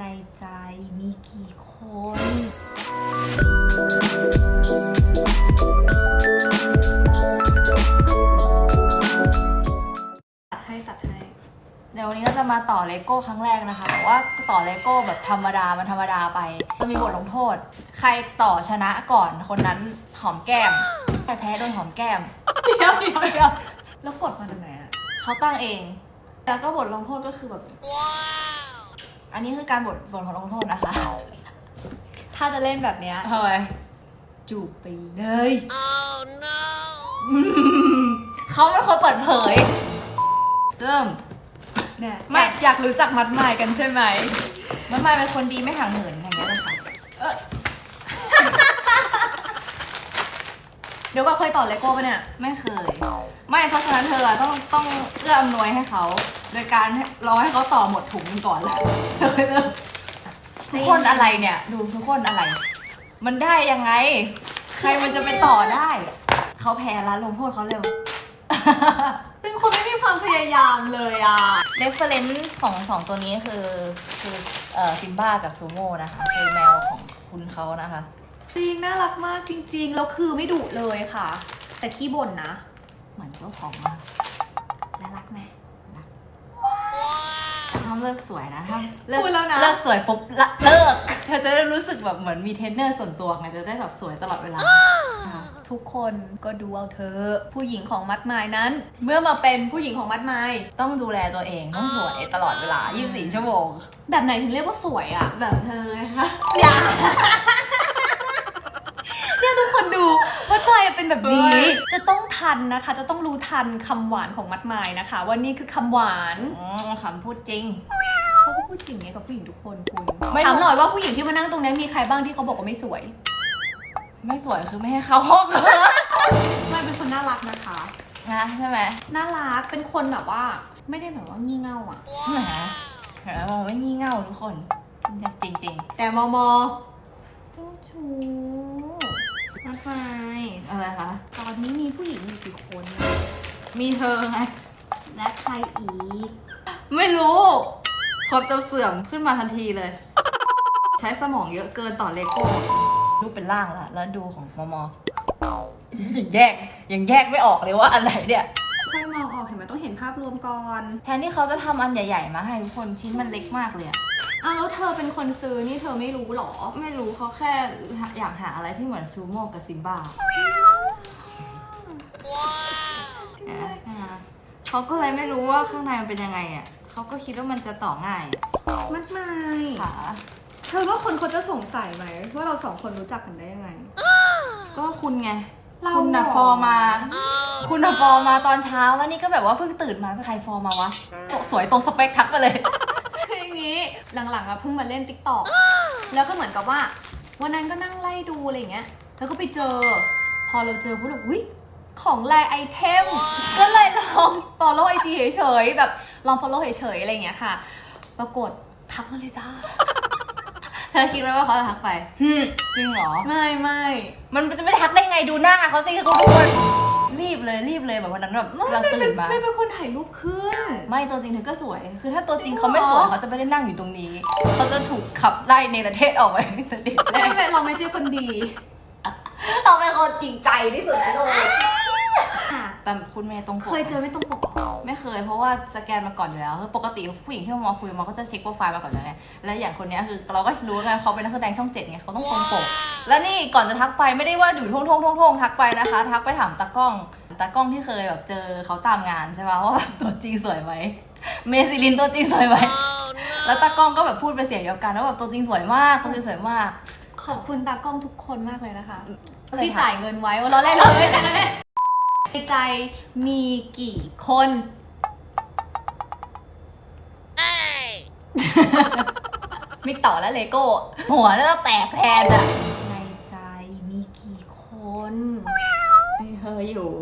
ในใจมีกี่คน ตัดให้ตัดให้ เดี๋ยววันนี้เราจะมาต่อเลโก้ครั้งแรกนะคะ แต่ว่าต่อเลโก้แบบธรรมดา มันธรรมดาไปจะมีบทลงโทษ ใครต่อชนะก่อนคนนั้นหอมแก้ม ใครแพ้โดนหอมแก้ม เดี๋ยวเดี๋ยวเดี๋ยวแล้วกดมาจากไหนอะเขาตั้งเอง แล้วก็บทลงโทษก็คือแบบ อันนี้คือการบทบทของลงโทษนะคะ ถ้าจะเล่นแบบเนี้ยทำไมจูบไปเลยเขาเป็นคนเปิดเผย เริ่มเนี่ยไม่อยากอยากรู้จักมัดหมายกันใช่ไหม มันมาเป็นคนดีไม่ห่างเหินอย่างเงี้ยเลยค่ะ เดี๋ยวก็เคยต่อเลโก้ปะเนี่ย ไม่เคย ไม่เพราะฉะนั้นเธออะต้องต้องเอื้ออำนวยให้เขา โดยการรอให้เขาต่อหมดถุงมันก่อนแล้วเธอค่อยเริ่มทุกคนอะไรเนี่ย ดูทุกคนอะไร มันได้ยังไง ใครมันจะไปต่อได้ เขาแพ้แล้วลงโทษเขาเร็ว เป็นคนไม่มีความพยายามเลยอะ เรฟเฟรนซ์ของสองตัวนี้คือคือเอ่อซิมบ้ากับซูโม่นะคะคือแมวของคุณเขานะคะ จริงน่ารักมากจริงๆ แล้วคือไม่ดุเลยค่ะ แต่ขี้บ่นนะ เหมือนเจ้าของมากและรักไหมห้ามเลิกสวยนะห้ามเลิกพูดแล้วนะ เลิกสวยปุ๊บละเลิกเธอจะได้รู้สึกแบบเหมือนมีเทรนเนอร์ส่วนตัวไงจะได้แบบสวยตลอดเวลาค่ะ ทุกคนก็ดูเอาเธอะผู้หญิงของมัดหมายนั้น เมื่อมาเป็นผู้หญิงของมัดหมายต้องดูแลตัวเองต้องสวยตลอดเวลา 24 ชั่วโมง แบบไหนถึงเรียกว่าสวยอะ แบบเธอไงคะอย่า เนี่ยทุกคนดูมัดหมาย เป็นแบบนี้ จะต้องทันนะคะ จะต้องรู้ทันคำหวานของมัดหมายนะคะ ว่านี่คือคำหวานอืมคำพูดจริง เขาก็พูดจริงเนี่ยกับผู้หญิงทุกคนคุณไม่รู้ถามหน่อยว่าผู้หญิงที่มานั่งตรงนี้มีใครบ้างที่เขาบอกว่าไม่สวย ไม่สวยคือไม่ให้เข้าห้องไม่เป็นคนน่ารักนะคะ นะใช่ไหมน่ารักเป็นคนแบบว่า ไม่ได้แบบว่างี่เง่าอะ แหมแหมมองไม่งี่เง่าทุกคน จริงจริงแต่มอมอเจ้าชู้มัดหมายๆ อะไรคะ ตอนนี้มีผู้หญิงอยู่กี่คน มีเธอไง และใครอีก ไม่รู้ความจำเสื่อมขึ้นมาทันทีเลย ใช้สมองเยอะเกินต่อเลโก้รูปเป็นร่างละ แล้วดูของมอมอยังแยกยังแยกไม่ออกเลยว่าอันไหนเนี่ยค่อยมองออกเห็นไหมต้องเห็นภาพรวมก่อน แทนที่เขาจะทำอันใหญ่ ๆ มาให้ทุกคนชิ้นมันเล็กมากเลยอะ อ้าวแล้วเธอเป็นคนซื้อนี่เธอไม่รู้หรอ ไม่รู้เขาแค่อยากหาอะไรที่เหมือนซูโม่กับซิมบ้าอ่าเขาก็เลยไม่รู้ว่าข้างในมันเป็นยังไงอะเขาก็คิดว่ามันจะต่อง่ายอะมัดหมายค่ะเธอว่าคนเขาจะสงสัยไหมว่าเราสองคนรู้จักกันได้ยังไง ก็คุณไงเราคุณน่ะเหรอฟอร์มา คุณน่ะฟอร์มาตอนเช้าแล้วนี่ก็แบบว่าเพิ่งตื่นมาใครฟอร์มาวะโตสวยตรงสเปคทักมาเลยคืออย่างนี้ หลังๆอะเพิ่งมาเล่นติ๊กต็อกแล้วก็เหมือนกับว่า วันนั้นก็นั่งไล่ดูอะไรอย่างเงี้ย แล้วก็ไปเจอ พอเราเจอพูดแบบอุ้ยของแรไอเทม ก็เลยลอง follow IG เฉยๆแบบลอง follow เฉยๆอะไรอย่างเงี้ยค่ะ ปรากฏทักมาเลยจ้า เธอคิดไหมว่าเขาจะทักไปจริงเหรอ ไม่ไม่มันจะไม่ทักได้ไงดูหน้าเขาสิทุกคน รีบเลยรีบเลยแบบวันนั้นแบบเราตื่นมาไม่เป็นคนถ่ายรูปขึ้น ไม่ตัวจริงเธอก็สวย คือถ้าตัวจริงจริงเหรอเขาไม่สวยเขาจะไม่ได้นั่งอยู่ตรงนี้ เขาจะถูกขับไล่ในประเทศออกไปตั้งแต่เด็กแรไม่กเป็นเราไม่ใช่คนดี เราเป็นคนจริงใจที่สุดในโลกอะ แต่คุณเมย์ตรงปกเคยเจอไม่ตรงปกเหรอไม่เคย เพราะว่าสแกนมาก่อนอยู่แล้วคือปกติผู้หญิงที่มาคุยมาก็จะเช็คโปรไฟล์มาก่อนอยู่แล้วไงและอย่างคนเนี้ยคือเราก็รู้ไงเขาเป็นนักแสดงช่องเจ็ดไงเขาต้องตรงปก แล้วนี่ก่อนจะทักไปไม่ได้ว่าอยู่ท่งท่งท่งท่งทักไปนะคะ ทักไปถามตากล้องตากล้องที่เคยแบบเจอเขาตามงานใช่ปะว่าแบบตัวจริงสวยไหมเมซิลินตัวจริงสวยไหมแล้วตากล้องก็แบบพูดเป็นเสียงเดียวกันว่าแบบตัวจริงสวยมากตัวจริงสวยมาก ขอบคุณตากล้องทุกคนมากเลยนะคะก็เลยที่จ่ายเงินไว้ว่าเราเล่นเราเล่นเราเล่น ในใจมีกี่คนไม่ต่อแล้วเลโก้ หัวน่าจะแตกแทนอะในใจมีกี่คนมีเธออยู่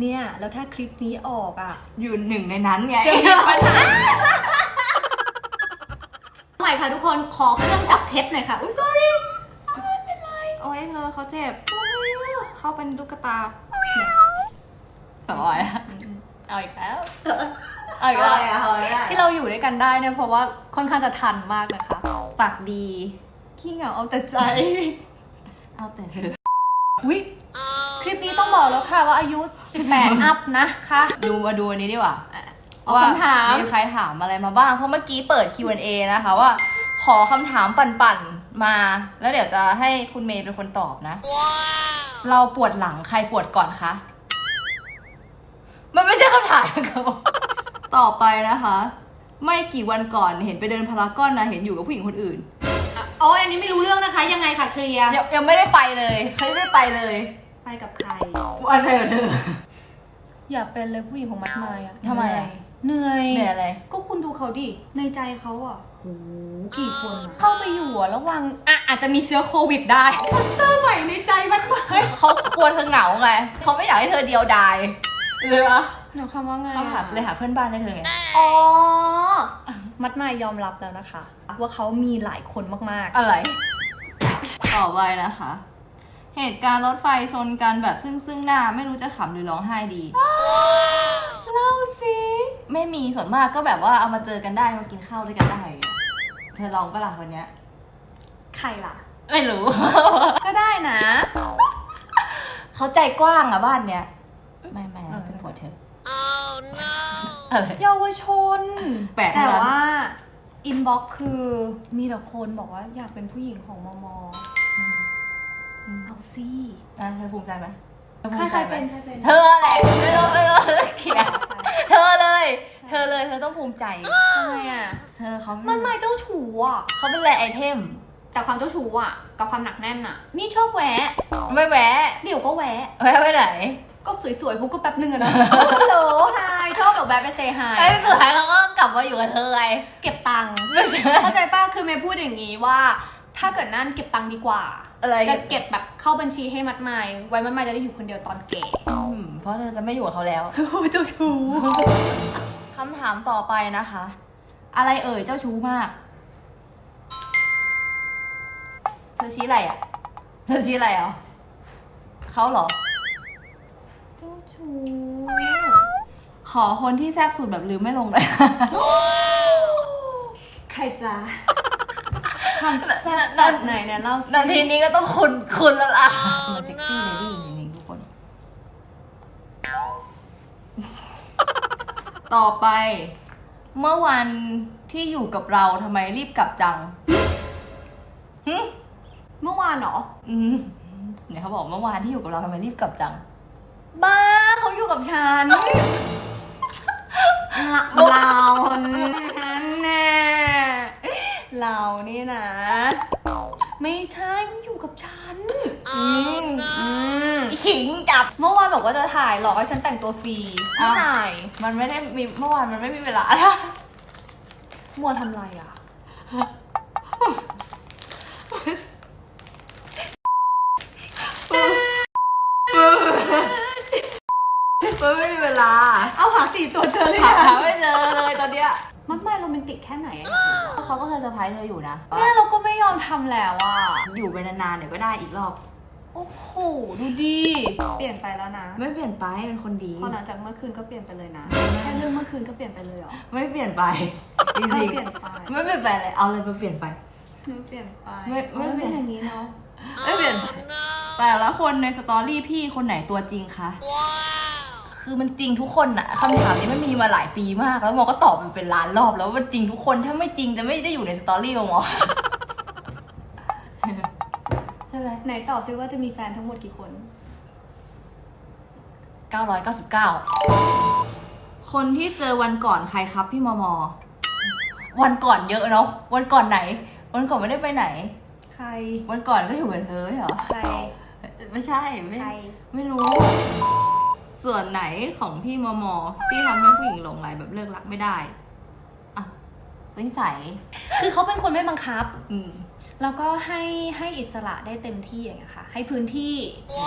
เนี่ย แล้วถ้าคลิปนี้ออกอะ อยู่หนึ่งในนั้นไงจะมีปัญหาใหม่ค่ะทุกคนขอเครื่องจับเท็จหน่อยค่ะ อุ้ย sorry ไม่เป็นไร โอ้ยเธอเขาเจ็บอะไรอะ เขาเป็นลูกกระตาเนี่ยสองร้อยอะเอาอีกแล้วเอาอีกแล้วเอาอีกแล้วที่เราอยู่ด้วยกันได้เนี่ยเพราะว่าค่อนข้างจะทันมากนะคะปากดีขี้เหงาเอาแต่ใจ เอาแต่เธออุ้ยคลิปนี้ต้องบอกแล้วค่ะว่าอายุ 18 อัพนะคะดูมาดูอันนี้ดีกว่าเอาคำถามมีใครถามอะไรมาบ้าง เพราะเมื่อกี้เปิด Q&A นะคะว่า ขอคำถามปั่นๆ มาแล้วเดี๋ยวจะให้คุณเมย์เป็นคนตอบนะ เราปวดหลังใครปวดก่อนคะ มันไม่ใช่คำถามนะครับต่อไปนะคะ ไม่กี่วันก่อนเห็นไปเดินพารากอนนะเห็นอยู่กับผู้หญิงคนอื่นโอ้ยอันนี้ไม่รู้เรื่องนะคะ ยังไงค่ะเคลียร์ยังยังไม่ได้ไปเลยใครไม่ได้ไปเลยไปกับใครวันไปกับเธอ อย่าเป็นเลยผู้หญิงของมัดไม้อะทำไมอะ เหนื่อยเหนื่อยอะไร ก็ก็คุณดูเขาดิ ในใจเขาอะ โหกี่คนอะเข้าไปอยู่อะระวังอะอาจจะมีเชื้อโควิดได้โปสเตอร์ใหม่ในใจมัดไม้เขากลัวเธอเหงาไงเขาไม่อยากให้เธอเดียวดายเลยปะหนูคำว่าไงเขาหาเลยหาเพื่อนบ้านให้เธอไง อ๋อ มัดไม้ยอมรับแล้วนะคะ ว่าเขามีหลายคนมากอะไร ต่อไปนะคะ เหตุการณ์รถไฟชนกันแบบซึ่งซึ่งหน้าไม่รู้จะขำหรือร้องไห้ดีๆเล่าสิไม่มีส่วนมากก็แบบว่าเอามาเจอกันได้มากินข้าวด้วยกันได้อย่างเงี้ยเธอลองปะล่ะวันเนี้ยใครล่ะ ไม่รู้ ก็ได้นะ เขาใจกว้างอะบ้านเนี้ย ไม่ไม่นะเป็นผัวเธอ อะไรเยาวชน แปลกแต่นะว่า อินบ็อกคือมีแต่คนบอกว่าอยากเป็นผู้หญิงของมมอืมเอา สิอะเธอภูมิใจไหมธอใคภูรมิใคใจรไหมเป็นใครเป็น เธอแหละไม่ต้องไม่ต้องเขียนเธอเลย เธอเลยเธอต้องภูมิใจทำไมอะ เธอเขามันไม่เจ้าชู้อะ เขาเป็นแรไอเทม แต่ความเจ้าชู้อะ กับความหนักแน่นอะ นี่ชอบแวะ ไม่แวะเดี๋ยวก็แวะ แวะไปไหนก็สวยๆปุ๊บก็แป๊บนึงอะนะ ฮัลโหลไฮชอบแบบแวะไปเซฮายไอ้ยสุดท้ายเขาก็กลับมาอยู่กับเธอไงเก็บตังค์ ไม่ใช่ เข้าใจป้ะคือเมย์พูดอย่างนี้ว่า ถ้าเกิดนั่นเก็บตังค์ดีกว่า อะไรจะเก็บแบบเข้าบัญชีให้มัดไม้ไว้มัดไม้จะได้อยู่คนเดียวตอนแก่อืมเพราะเธอจะไม่อยู่กับเขาแล้ว เจ้าชู้คำถามต่อไปนะคะ อะไรเอ่ยเจ้าชู้มาก เธอชี้อะไรอะ เธอชี้อะไรอะเขาเหรอ เจ้าชู้ ขอคนที่แซบสุดแบบลืมไม่ลงเลย ใครจะทำแซ่บแบบไหนเนี่ยเล่าสินาทีนี้ก็ต้องคุณคุณแล้วล่ะ มันเซ็กซี่เลดี้จริงๆทุกคน ต่อไป เมื่อวันที่อยู่กับเราทำไมรีบกลับจังหึเมื่อวานเหรอ อืมเนี่ยเขาบอกเมื่อวานที่อยู่กับเราทำไมรีบกลับจัง บ้าเขาอยู่กับฉันเราเราแน่ เรานี่นะ ไม่ใช่อยู่กับฉันอืมอืมขิงจับ เมื่อวานบอกว่าจะถ่ายหลอกให้ฉันแต่งตัวฟรีไม่อ้าวถ่ายมันไม่ได้มีเมื่อวานมันไม่มีเวลามัวทำไรอะ มันไม่มีเวลา เอาหาสี่ตัวเจอเลยหาอะหาไม่เจอเลยตอนเนี้ย มันไม่โรแมนติกแค่ไหนอะเขาก็เค ยเซอร์ไพรส์เธออยู่นะเนี่ยเราก็ไม่ยอมทำแล้วอะ อยู่ไปนานๆเดี๋ยวก็ได้อีกรอบ โอ้โห ดูดี เปลี่ยนไปแล้วนะไม่เปลี่ยนไปเป็นคนดี พอหลังจากเมื่อคืนก็เปลี่ยนไปเลยนะ แค่เรื่องเมื่อคืนก็เปลี่ยนไปเลยเหรอ ไม่เปลี่ยนไปจไม่ริงเปลี่ยนไป ๆไม่เปลี่ยนไปเลยเอาเลยมาเปลี่ยนไป ไม่เปลี่ยนไปไม่ไม่ไม่เปลี่เป็ยนนอย่างนี้เนาะ ไม่เปลี่ยนไปแต่ละคนในสตอรี่พี่คนไหนตัวจริงคะ คือมันจริงทุกคนอะคำถามนี้มันมีมาหลายปีมาก แล้วโมก็ตอบมันเป็นล้านรอบแล้วว่ามันจริงทุกคนถ้าไม่จริงจะไม่ได้อยู่ในสตอรี่ของโมใช่ไหมไหนต่อซิว่าจะมีแฟนทั้งหมดกี่คน 999 คนที่เจอวันก่อนใครครับพี่มอมอ วันก่อนเยอะเนาะวันก่อนไหน วันก่อนไม่ได้ไปไหน ใคร วันก่อนก็อยู่กับเธอไม่เหรอ ใคร ไม่ใช่ไม่ใคร ไม่รู้ ส่วนไหนของพี่มอมอที่ทำให้ผู้หญิงหลงไหลแบบเลิกรักไม่ได้อะนิสัยคือเขาเป็นคนไม่บังคับ อืมแล้วก็ให้ให้อิสระได้เต็มที่อย่างเงี้ยค่ะ ให้พื้นที่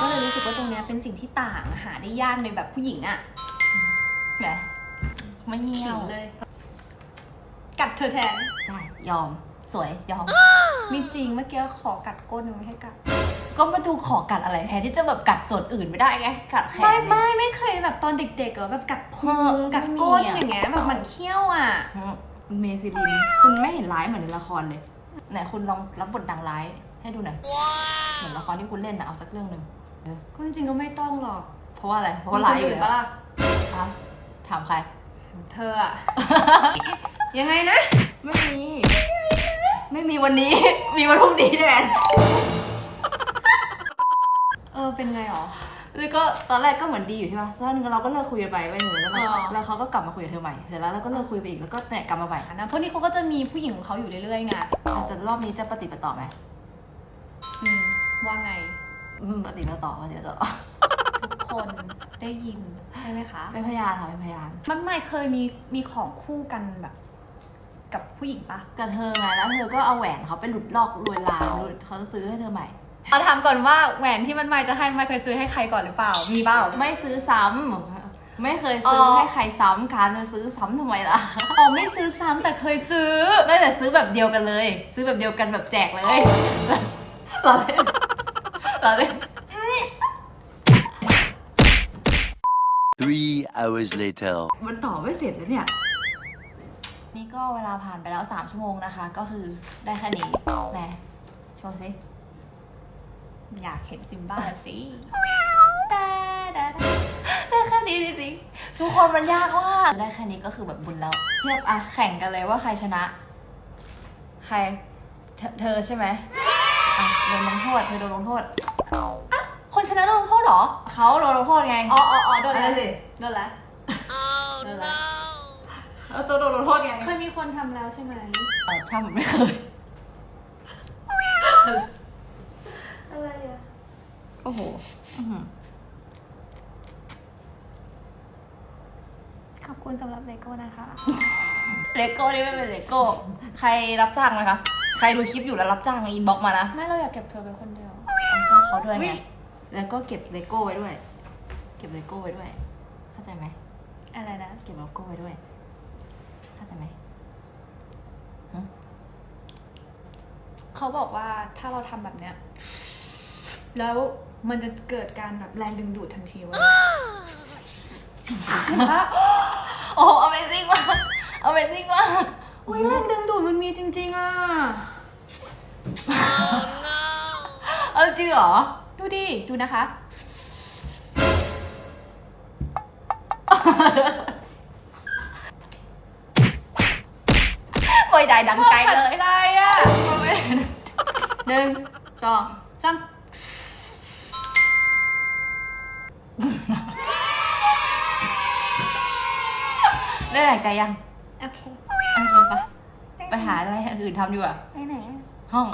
ก็เลยรู้สึกว่าตรงเนี้ยเป็นสิ่งที่ต่างหาได้ยากในแบบผู้หญิงอะแหมไม่เงี้ขิยวงเลย กัดเธอแทนใช่ยอมสวยยอม มีจริงเมื่อกี้ขอกัดก้นยังไม่ให้กัด ก็มาดูขอกัดอะไรแทนที่จะแบบกัดส่วนอื่นไม่ได้ไงกัดแขนไม่ไม่ไม่เคยแบบตอนเด็กๆเหรอแบบกัดพุเอองกัดก้นไม่มีอะอย่างเงี้ยแบบมันเคี้ยวอะอืมเมซิลินคุณไม่เห็นร้ายเหมือนในละครเลยไหนคุณลองรับบทนางร้ายให้ดูหน่อยเหมือนละครที่คุณเล่นนะเอาสักเรื่องหนึ่งเออก็จริงๆก็ไม่ต้องหรอก เพราะว่าอะไร เพราะว่าร้ายอยู่มีคนแล้ปะวล่ะอะถามใคร เธออะยังไงนะ ไม่มี ไม่มีวันนี้ มีวันพรุ่งนี้แทนเออเป็นไงหรอแล้วก็ตอนแรกก็เหมือนดีอยู่ใช่ป่ะสักพักหนึงเราก็เลิกคุยกันไปไปหนึ่งแล้วอ๋อ แล้วเขาก็กลับมาคุยกับเธอใหม่ เสร็จแล้วเราก็เลิกคุยไปอีกแล้วก็เนี่ยกลับมาใหม่นะเพราะนี่เขาก็จะมีผู้หญิงของเขาอยู่เรื่อยๆไงแต่รอบนี้จะปฏิปต่อไหมอืมว่าไง อืมปฏิปต่อปฏิปต่อ ทุกคนได้ยินใช่ไหมคะ เป็นพยานค่ะเป็นพยาน มันไม่เคยมีมีของคู่กันแบบ กับผู้หญิงปะกับเธอไงแล้วเธอก็เอาแหวนเขาไปหลุดลอกลวนลามเขาจะซื้อให้เธอใหม่ เอาถามก่อนว่าแหวนที่มันไม่จะให้ไม่เคยซื้อให้ใครก่อนหรือเปล่า มีเปล่า ไม่ซื้อซ้ำไม่เคยซื้อออให้ใครซ้ำการจะซื้อซ้ำทำไมล่ะอ๋อไม่ซื้อซ้ำแต่เคยซื้อไม่แต่ซื้อแบบเดียวกันเลย ซื้อแบบเดียวกันแบบแจกเลย เราเล่นเราเล่น Three hours later. มันต่อไม่เสร็จแล้วเนี่ย นี่ก็เวลาผ่านไปแล้ว 3 ชั่วโมงนะคะ ก็คือได้แค่นี้แน่โชว์สิ อยากเห็นซิมบ้าละสิได้ได้ได้แค่นี้จริงๆทุกคนมันยากมากได้แค่นี้ก็คือแบบบุญแล้วเทียบอะแข่งกันเลยว่าใครชนะ ใคร เธอเธอใช่ไหมอะโดนลงโทษเธอโดนลงโทษคนชนะโดนลงโทษเหรอเขาโดนลงโทษไงอ๋ออ๋ออ๋อโดนอะแล้ไรวสิโดนแล้วโดนแล้วเอาตัวโดนลงโทษไงเคยมีคนทำแล้วใช่ไหมเออทำไม่เคยอะไรอะ โอ้โหอื้อหือขอบคุณสำหรับเลโก้นะคะ เลโก้นี่ไม่เป็นเลโก้ ใครรับจ้างไหมคะ ใครดูคลิปอยู่แล้วรับจ้างอินบ็อกมานะ ไม่เราอยากเก็บเธอไปคนเดียวเอาก็เขาด้วยอุ๊ไงยแล้วก็เก็บเลโก้ไว้ด้วย เก็บเลโก้ไว้ด้วย เข้าใจไหม อะไรนะ เก็บเลโก้ไว้ด้วย เข้าใจไหมเขาบอกว่าถ้าเราทำแบบเนี้ย แล้ว มันจะเกิดการแบบแรงดึงดูดทันทีเว้ยโอ้ Amazing มาก Amazing มากอุ้ยแรงดึงดูดมันมีจริง ๆอะเอาจริงเหรอ ดูดิ ดูนะคะไม่ได้ดังใจเลยใจอะไม่ได้หนึ่งสองสาม ได้หลายใจยัง โอเค โอเคปะไปหาอะไรอย่างอื่นทำดีกว่าไปไหนห้อง